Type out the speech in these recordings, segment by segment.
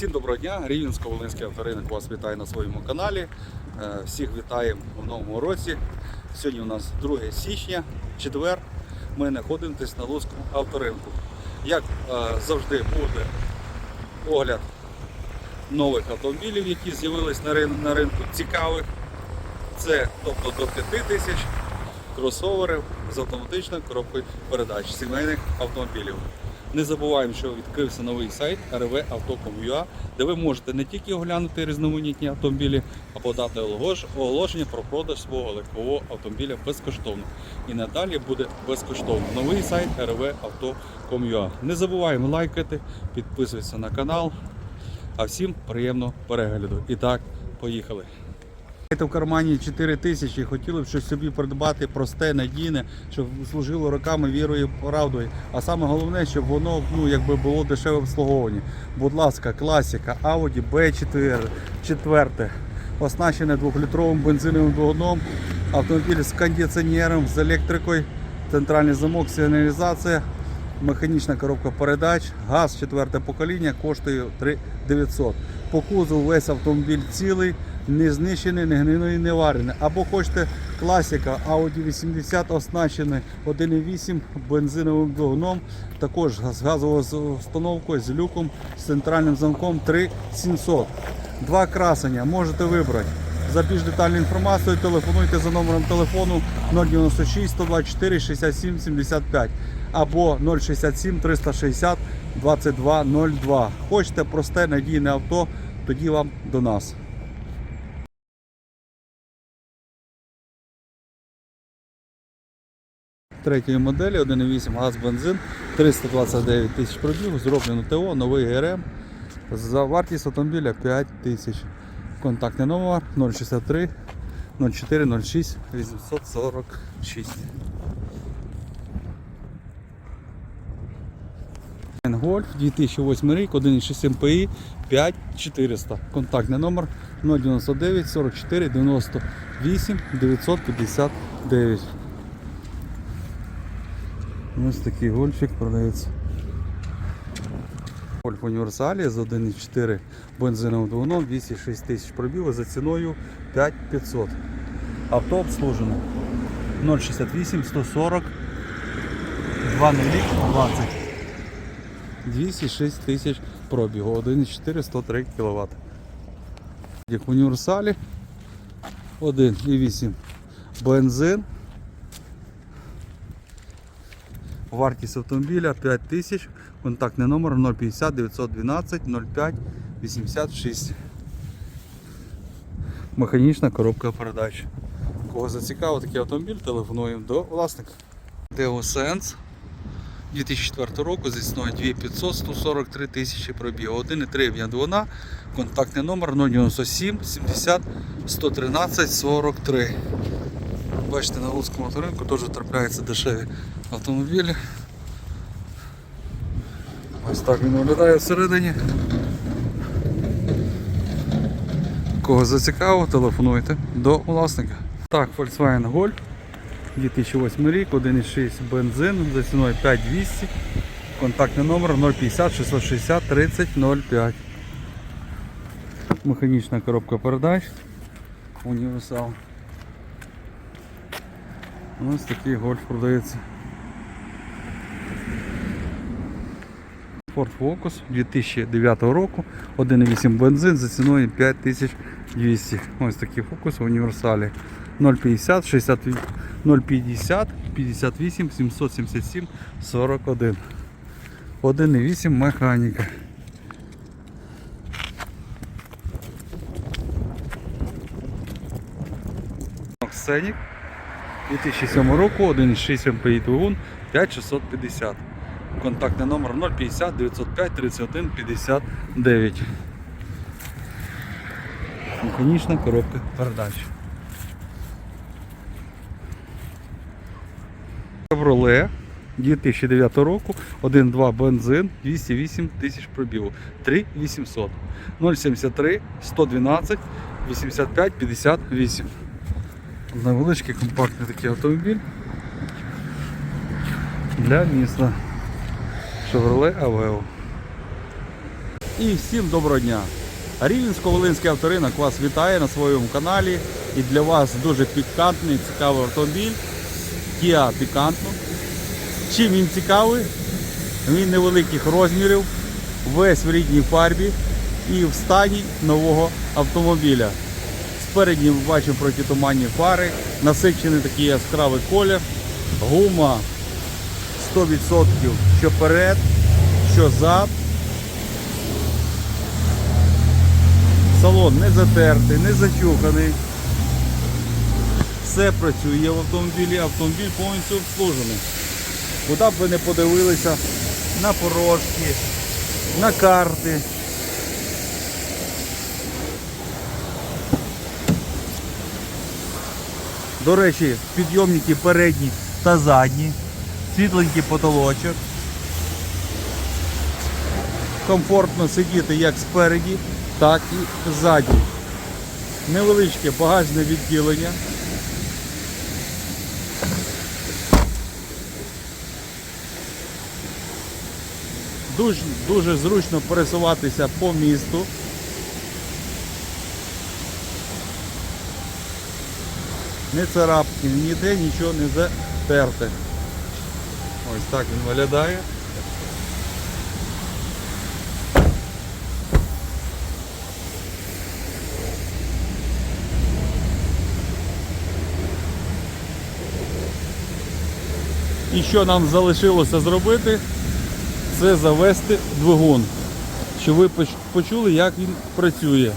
Всім доброго дня! Рівненсько-Волинський авторинок вас вітає на своєму каналі. Е, Всіх вітаємо у новому році. Сьогодні у нас 2 січня, четвер. Ми знаходимося на Луцькому авторинку. Як е, завжди буде огляд нових автомобілів, які з'явились на ринку, цікавих. Це тобто до 5 тисяч кросоверів з автоматичною коробкою передач сімейних автомобілів. Не забуваємо, що відкрився новий сайт rvauto.com.ua, де ви можете не тільки оглянути різноманітні автомобілі, а подати оголошення про продаж свого легкового автомобіля безкоштовно. І надалі буде безкоштовно. Новий сайт rvauto.com.ua. Не забуваємо лайкати, підписуватися на канал. А всім приємного перегляду. І так, поїхали. Маєте в кармані 4 тисячі, хотіли б щось собі придбати просте, надійне, щоб служило роками вірою правдою. А саме головне, щоб воно ну, якби було дешеве обслуговування. Будь ласка, класика, Audi B4, 4, оснащене 2-літровим бензиновим двигуном, автомобіль з кондиціонером, з електрикою, центральний замок, сигналізація, механічна коробка передач, газ 4 покоління коштує 3900. По кузову весь автомобіль цілий, не знищений, не гниний, не варений. Або хочете класика Audi 80 оснащений 1.8 бензиновим двигуном, також з газовою установкою, з люком, з центральним замком 3700. Два красення можете вибрати. За більш детальну інформацію телефонуйте за номером телефону 096 124 67 75 або 067 360 2202. Хочете просте надійне авто, тоді вам до нас. Третьої моделі 1.8 газ бензин 329 тисяч пробігу, зроблено ТО, новий ГРМ. За вартість автомобіля 5 тисяч. Контактний номер 063 04 06 846. Гольф 2008 рік, 1,6 МПІ 5400. Контактний номер 099 44 98 959. Ось такий гольфик продається. Гольф універсалі з 1,4 бензиновим двигуном 206 тисяч пробігу за ціною 5500. Авто обслужено 068 140 20 206 тисяч пробігу, 1,4 103 кВт. Як в універсалі 1,8 бензин. Вартість автомобіля 5 тисяч, контактний номер 050 912 05 86. Механічна коробка передач. Кого зацікавив такий автомобіль, телефонуємо до власника. Sense 2004 року зі ціною 2500 143 тисячі пробігу. 1,3 в'ядвона, контактний номер 097 70 113 43. Бачите, на Луцькому авторинку теж трапляються дешеві автомобілі. Ось так він виглядає всередині. Кого зацікавило, телефонуйте до власника. Так, Volkswagen Golf 2008 рік, 1,6 бензин за ціною 5200. Контактний номер 050 660 30 05. Механічна коробка передач. Універсал. Ось такий гольф продається. Ford Focus 2009 року, 1,8 бензин за ціною 5200. Ось такий фокус в універсалі. 050 60 050 58 777 41. 1,8 механіка. Сценік 2007 року, 1,6 МПІ двигун 5650. Контактний номер 050 905 31 59. Механічна коробка передач. Chevrolet 2009 року, 1.2 бензин, 208 тисяч пробігу, 3800. 073 112 85 58. Невеличкий компактний такий автомобіль для міста Chevrolet Aveo. І всім доброго дня! Рівненсько-Волинський авторинок вас вітає на своєму каналі. І для вас дуже пікантний, цікавий автомобіль Kia Picanto. Чим він цікавий? Він невеликих розмірів, весь в рідній фарбі і в стані нового автомобіля. Спереді ми бачимо протитуманні фари, насичений такий яскравий колір, гума 100% що перед, що зад. Салон не затертий, не зачуханий. Все працює в автомобілі, автомобіль повністю обслужений. Куди б ви не подивилися, на порожки, на карти. До речі, підйомники передні та задні, світленький потолочок. Комфортно сидіти як спереді, так і ззаді. Невеличке багажне відділення. Дуже, дуже зручно пересуватися по місту. Не царапки, ніде нічого не затерте. Ось так він виглядає. І що нам залишилося зробити, це завести двигун, щоб ви почули, як він працює.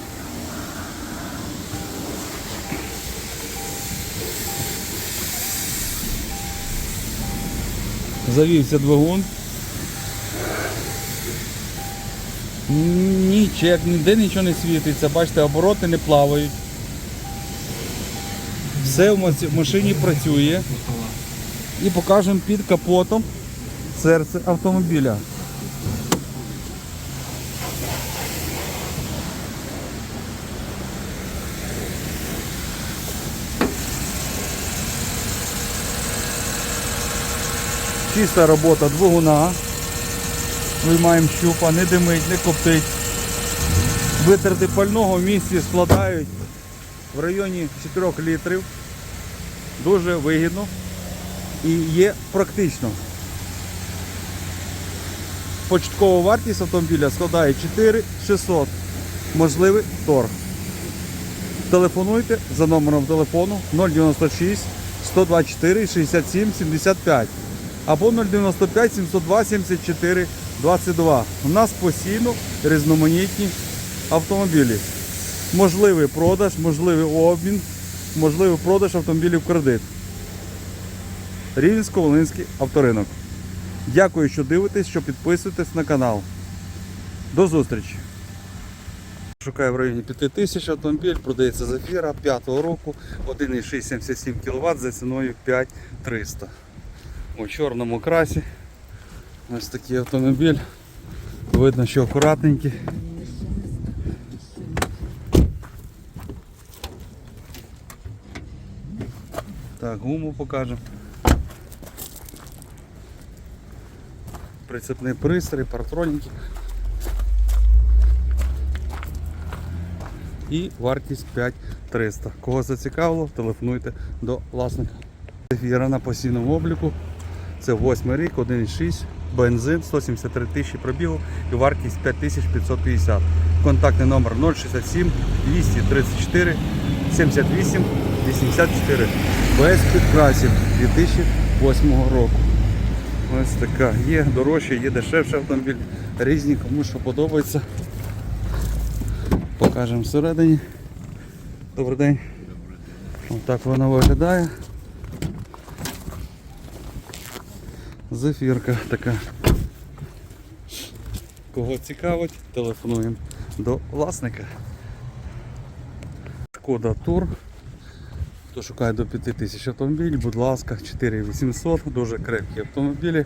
Завівся двигун. Нічек, ніде нічого не світиться, бачите, обороти не плавають. Все в машині працює. І покажемо під капотом серце автомобіля. Чиста робота двигуна. Виймаємо щупа, не димить, не коптить. Витрати пального в місті складають в районі 4 літрів. Дуже вигідно і є практично. Початкова вартість автомобіля складає 4600. Можливий торг. Телефонуйте за номером телефону 096 124 67 75 або 095 702 74 22. У нас постійно різноманітні автомобілі. Можливий продаж, можливий обмін, можливий продаж автомобілів в кредит. Рівненсько-Волинський авторинок. Дякую, що дивитесь, що підписуєтесь на канал. До зустрічі! Шукаю в районі 5000 автомобіль, продається Зафіра 5 року, 1,677 кВт за ціною 5300. У чорному красі. Ось такий автомобіль. Видно, що акуратненький. Так, гуму покажемо. Прицепний пристрій, партроніки. І вартість 5300. Кого зацікавило, телефонуйте до власника. Ефіра на постійному обліку. Це 8 рік, 1,6, бензин, 173 тисячі пробігу і вартість 5550. Контактний номер 067 234 78 84. Без підкрасів 2008 року. Ось така. Є дорожче, є дешевший автомобіль. Різні, кому що подобається. Покажемо всередині. Добрий день. Ось так воно виглядає. Зефірка така. Кого цікавить, телефонуємо до власника. Шкода Тур. Хто шукає до 5000 автомобілів, будь ласка, 4800, дуже крепкі автомобілі.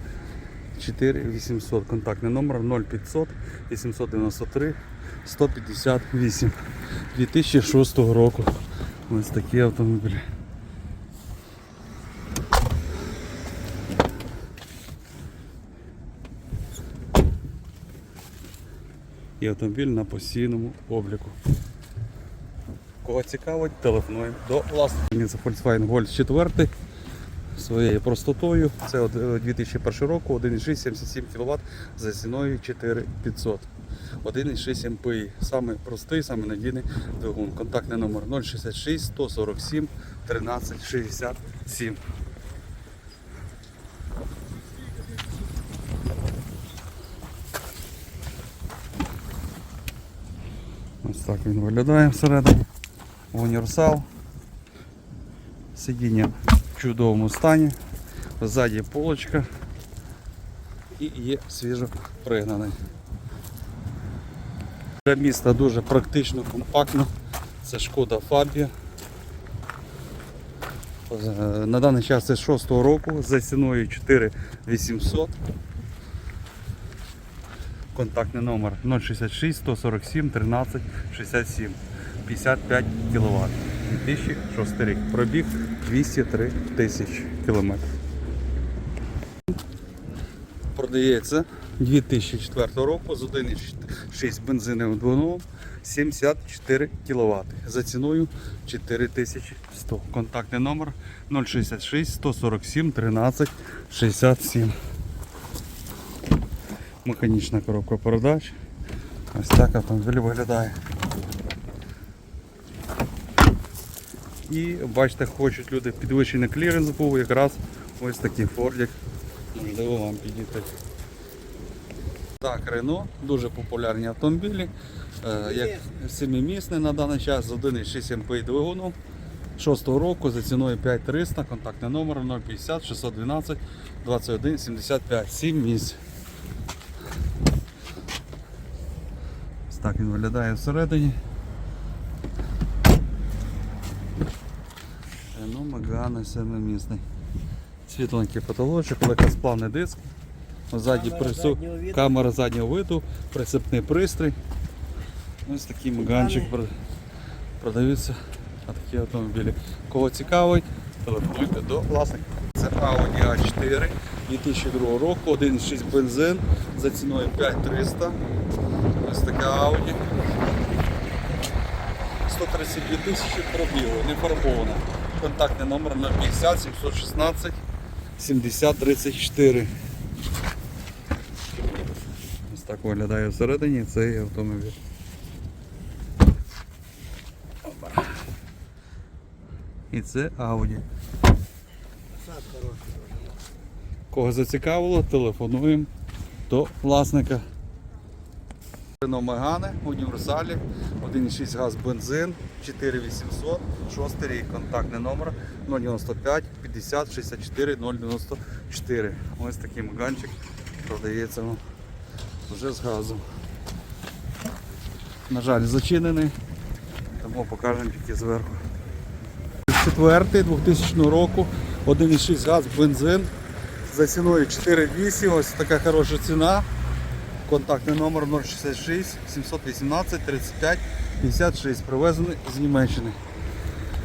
4800, контактний номер 0500 893 158 2006 року. Ось такі автомобілі. І автомобіль на постійному обліку. Кого цікавить, телефонуємо до власника. Це Volkswagen Golf 4 своєю простотою. Це е, 2001 року, 1,677 кВт за ціною 4500. 1,6 МПІ. Саме простий, саме надійний двигун. Контактний номер 066 147 13 67. Так він виглядає всередині. Універсал. Сидіння в чудовому стані. Ззаді полочка і є свіжо пригнаний. Для міста дуже практично, компактно. Це шкода Фабія. Е, На даний час це 6 року за ціною 4800. Контактний номер 066 147 13 67 55 кВт. 2006 рік. Пробіг 203 тисячі кілометрів. Продається 2004 року з 1,6 бензиновим двигуном 74 кВт. За ціною 4100. Контактний номер 066 147 13 67. Механічна коробка передач. Ось так автомобіль виглядає. І бачите, хочуть люди підвищений кліренс був, якраз ось такий фордик. Можливо вам підійти. Так, Рено, дуже популярні автомобілі. Е, як семимісний на даний час з 1,6 МПІ двигуном. 6 року за ціною 5300, контактний номер 050 612 21 75, 7 місць. Ось так він виглядає всередині. Рено Магане семимісний. Світленький потолочок, легкосплавний диск. Ззаді прису... камера заднього виду, прицепний пристрій. Ось такий маганчик про- продаються а такі автомобілі. Кого цікавить, телефонуйте до власника. Це Audi A4 2002 року, 1,6 бензин за ціною 5300. Така Audi. 132 тисячі пробігу, не фарбована. Контактний номер 050 716 70 34. Ось так виглядає всередині цей автомобіль. І це Audi. Кого зацікавило, телефонуємо до власника. Renault Megane, універсалі, 1,6 газ бензин, 4800, 6 рік, контактний номер 095 50 64 094. Ось такий маганчик продається вже з газом. На жаль, зачинений, тому покажемо тільки зверху. Четвертий 2000 року, 1,6 газ бензин за ціною 4,8, ось така хороша ціна. Контактний номер 066 718 35 56. Привезений з Німеччини.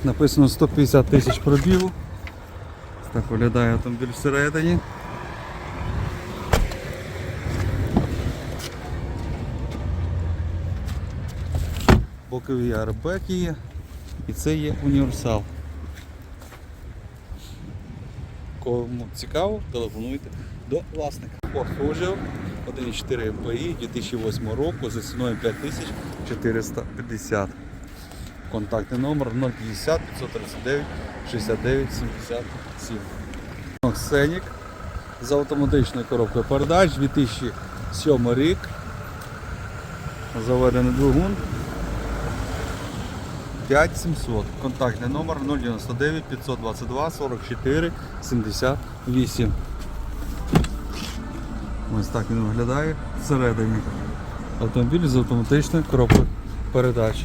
Написано 150 тисяч пробігу. Так виглядає автомобіль всередині. Бокові аербеки є. І це є універсал. Кому цікаво, телефонуйте до власника. Похожив 1,4 МПІ 2008 року за ціною 5450. Контактний номер 050 539 69 77. Сенік з автоматичною коробкою передач 2007 рік. Заведений двигун. 5700. Контактний номер 099 522 44 78. Ось так він виглядає всередині. Автомобіль з автоматичною коробкою передач.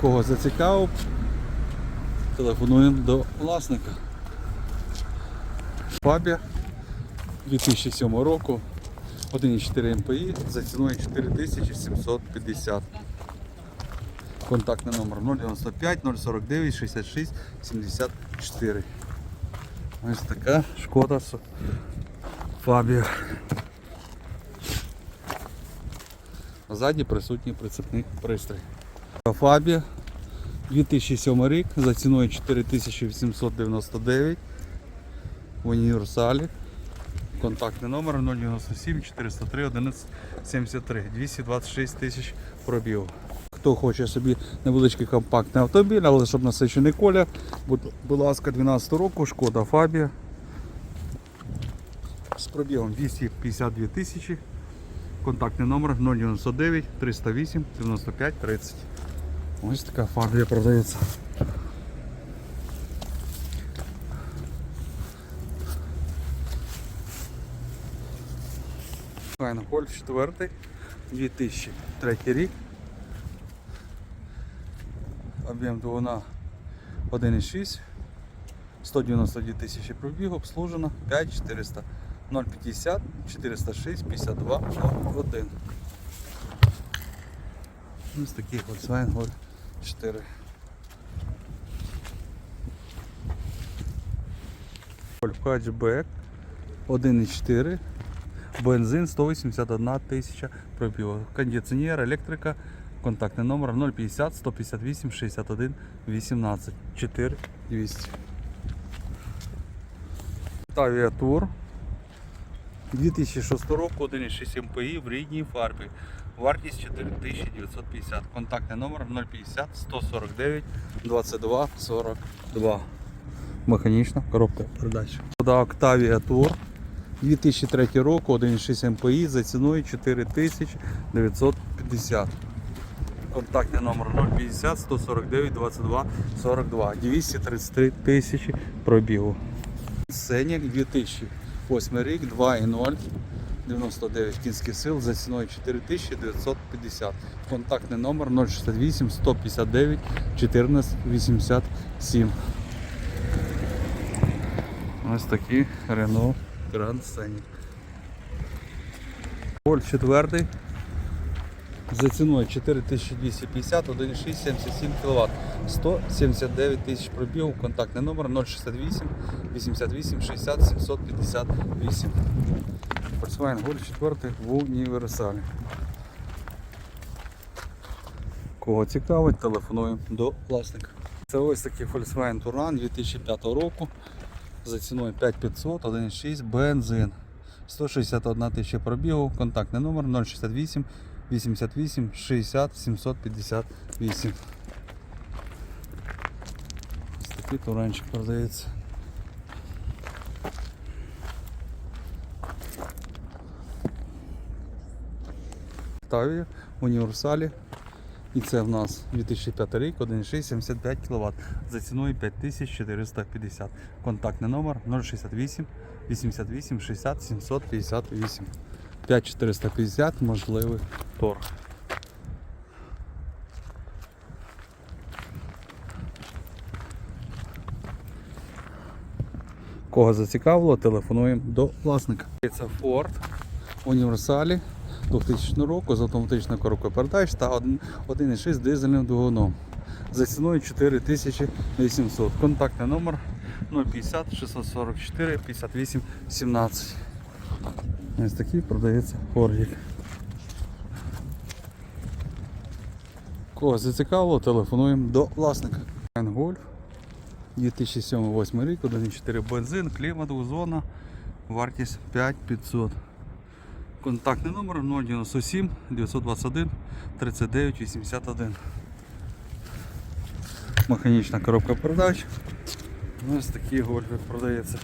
Кого зацікавив, телефонуємо до власника. Фабія 2007 року. 1,4 МПІ за ціною 4750. Контактний номер 095 049 66 74. Ось така шкода Фабія. Ззаді присутній прицепний пристрій. Фабія 2007 рік за ціною 4899 в універсалі. Контактний номер 097 403 11 73 226 тисяч пробігу. Хто хоче собі невеличкий компактний автомобіль, але щоб насичений будь, будь ласка, 12 року, шкода Фабія з пробігом 252 тисячі. Контактний номер 099 308 95 30. Ось така фабія продається. Файна Гольф 4, 2003 рік. Об'єм двигуна 1,6, 192 тисячі пробіг, обслужено 5400, 050, 406, 52, 01. Ось такий Volkswagen Golf 4. Golf Hatchback 1,4 Бензин 181 тисяча пробігу. Кондиціонер, електрика, контактний номер 050 158 61 18 4200. Тавія Тур 2006 року 1,6 МПІ в рідній фарбі. Вартість 4950. Контактний номер 050 149 22 42. Механічна коробка передач. Octavia Tour 2003 року 1,6 МПІ за ціною 4950. Контактний номер 050 149 22 42 233 тисячі пробігу. Сенік 2008 рік 2,0 99 кінських сил за ціною 4950. Контактний номер 068 159 14 87. Ось такий Renault Grand Scenic. Поль 4 за ціною 4250, 1,6, 77 кВт, 179 тисяч пробігу, контактний номер 068 88 60 758. Volkswagen Golf 4 в універсалі. Кого цікавить, телефонуємо до власника. Це ось такий Volkswagen Touran 2005 року за ціною 5500, 1,6 бензин. 161 тисяча пробігу, контактний номер 068 88 60 758. Ось такий туранчик продається. Таві в універсалі. І це в нас 2005 рік, 1,6, 75 кВт. За ціною 5450. Контактний номер 068 88 60 758. 5450 можливий торг. Кого зацікавило, телефонуємо до власника. Це Ford універсалі 2000 року з автоматичною коробкою передач та 1,6 дизельним двигуном. За ціною 4800. Контактний номер 050 644 58 17. Ось такий продається Фордік. Кого зацікавило, телефонуємо до власника. Гольф 2007-2008 рік, 1,4 бензин, клімат, зона, вартість 5500. Контактний номер 097 921 39 81. Механічна коробка передач. Ось такий гольфи продається.